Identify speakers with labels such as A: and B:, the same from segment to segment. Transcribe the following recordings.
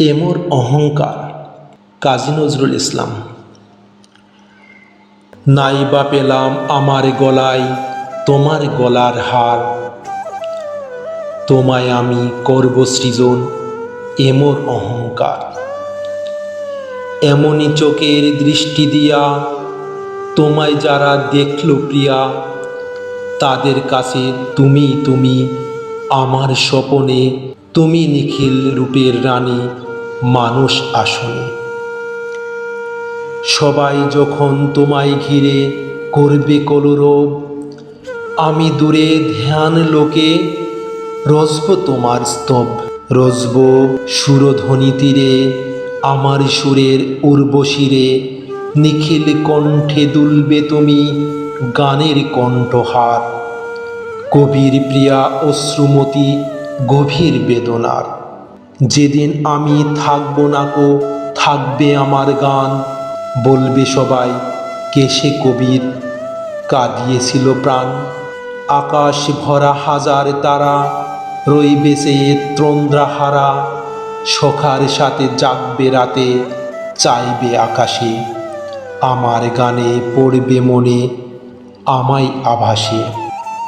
A: এমর অহংকার। কাজী নজরুল ইসলাম। নাই বা পেলাম আমার গলায় তোমার গলার হার। তোমায় আমি করব সৃজন এমর অহংকার। এমনই চোখের দৃষ্টি দিয়া তোমায় যারা দেখল প্রিয়া, তাদের কাছে তুমি তুমি আমার স্বপনে, তুমি নিখিল রূপের রানী। মানুষ আসনে সবাই যখন তোমায় ঘিরে করবে কলরব, আমি দূরে ধ্যান লোকে রসব তোমার স্তব। রসব সুরধ্বনি তীরে, আমার সুরের উর্বশিরে, নিখিল কণ্ঠে দুলবে তুমি গানের কণ্ঠহার। কবির প্রিয়া অশ্রুমতি গভীর বেদনার। যেদিন আমি থাকব না কো থাকবে আমার গান। বলবে সবাই কেসে কবির? কাঁদিয়েছিল প্রাণ। আকাশ ভরা হাজার তারা, রইবে সে তন্দ্রাহারা সখার সাথে জাগবে রাতে, চাইবে আকাশে। আমার গানে পড়বে মনে, আমায় আভাসে।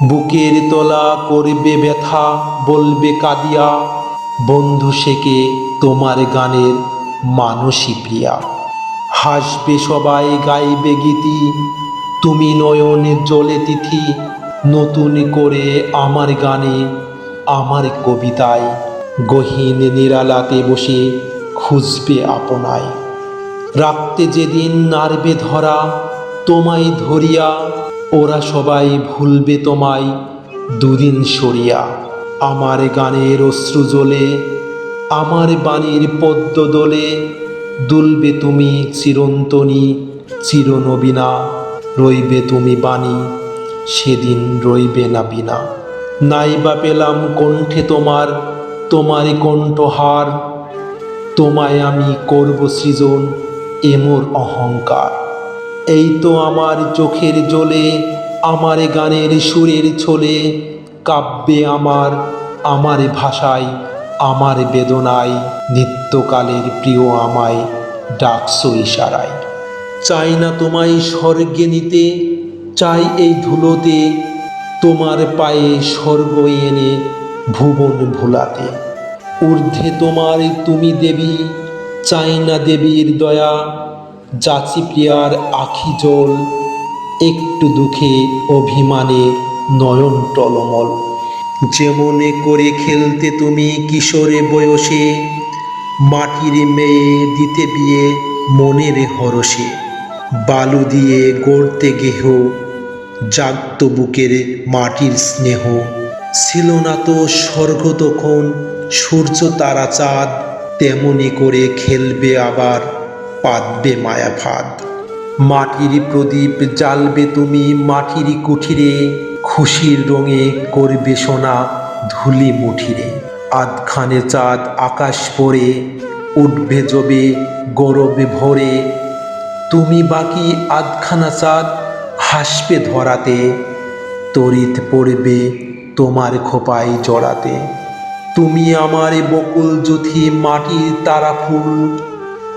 A: বুকের তলা করবে ব্যথা, বলবে কাঁদিয়া বন্ধু সেকে তোমার গানের মানসী প্রিয়া। হাসবে সবাই, গাইবে গীতি। তুমি নয়নে জলে তিথি। নতুন করে আমার গানে, আমার কবিতায়। গহীন নিরালাতে বসে খুঁজবে আপনায়। রাখতে যেদিন নারবে ধরা, তোমায় ধরিয়া, ওরা সবাই ভুলবে তোমায় দুদিন সরিয়া। আমার গানের অশ্রু জ্বলে, আমার বাণীর পদ্ম দোলে, দুলবে তুমি চিরন্তনী, চিরনবীনা, রইবে তুমি বাণী, সেদিন রইবে না বিনা। নাই বা পেলাম কণ্ঠে তোমার, তোমারই কণ্ঠহার, তোমায় আমি করব সৃজন এমর অহংকার। এই তো আমার চোখের জলে আমার গানের সুরের ছোলে কাব্যে আমার আমার ভাষায়, আমার বেদনায়, নিত্যকালের প্রিয় আমায় ডাকছো ইশারায়। চাই না তোমায় স্বর্গে নিতে, চাই এই ধুলোতে, তোমার পায়ে স্বর্গ এনে ভুবন ভোলাতে। ঊর্ধ্বে তোমার তুমি দেবী, চাই না দেবীর দয়া, যাচি প্রিয়ার আখি জল, একটু দুঃখে অভিমানে নয়ন টলমল। যেমনে করে খেলতে তুমি কিশোরে বয়সে, মাটির মেয়ে দিতে বিয়ে মনের হরসে বালু দিয়ে গড়তে গেহ, জাগত বুকের মাটির স্নেহ। ছিল না তো স্বর্গ তখন, সূর্য তারা চাঁদ, তেমনি করে খেলবে আবার, পাতবে মায়া ফাঁদ মাটির প্রদীপ জ্বালবে তুমি মাটির কুঠিরে খুশির রঙে করবে সোনা ধুলি মুঠিরে। আধখানে চাঁদ আকাশ পরে, উঠবে জবে, গৌরবে ভরে। তুমি বাকি আধখানা চাঁদ হাসবে ধরাতে তরিত পড়বে তোমার খোপায় জড়াতে। তুমি আমার বকুল যুথি মাটির তারা ফুল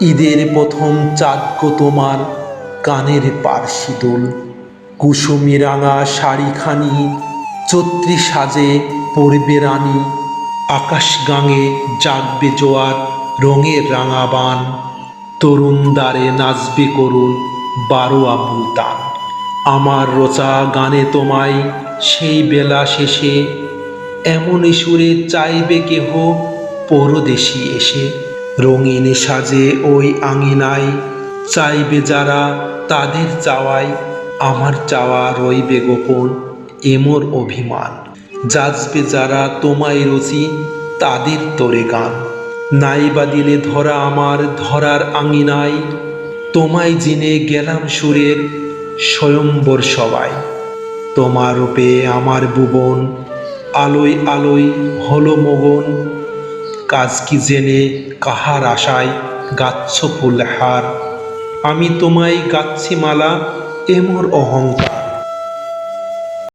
A: ঈদের প্রথম চাঁদকো তোমার কানের পার্শিদুল কুসুমি রাঙা শাড়িখানি, চত্রি সাজে পড়বে রানী, আকাশ গাঙে জাগবে জোয়ার রঙের রাঙা বান তরুণ দ্বারে নাচবে করুন বারোয়া মুলতান আমার রচা গানে তোমায় সেই বেলা শেষে, এমন সুরে চাইবে কেহ পরদেশি এসে। রঙিন সাজে ওই আঙিনায়, চাইবে যারা তাদের চাওয়ায় আমার চাওয়া রইবে গোপন এমর অভিমান। যাচবে যারা তোমায় রচি তাদের তরে গান। নাইবা দিলে ধরা আমার ধরার আঙিনায়, তোমায় জিনে গেলাম সুরের স্বয়ম্বর সবাই। তোমার রূপে আমার ভুবন, আলোয় আলোয় হলো মগন। কাজ কি জেনে কাহার আশায় গাচ্ছ ফুল ফুলহার আমি তোমায় গাচ্ছি মালা এমর অহংকার।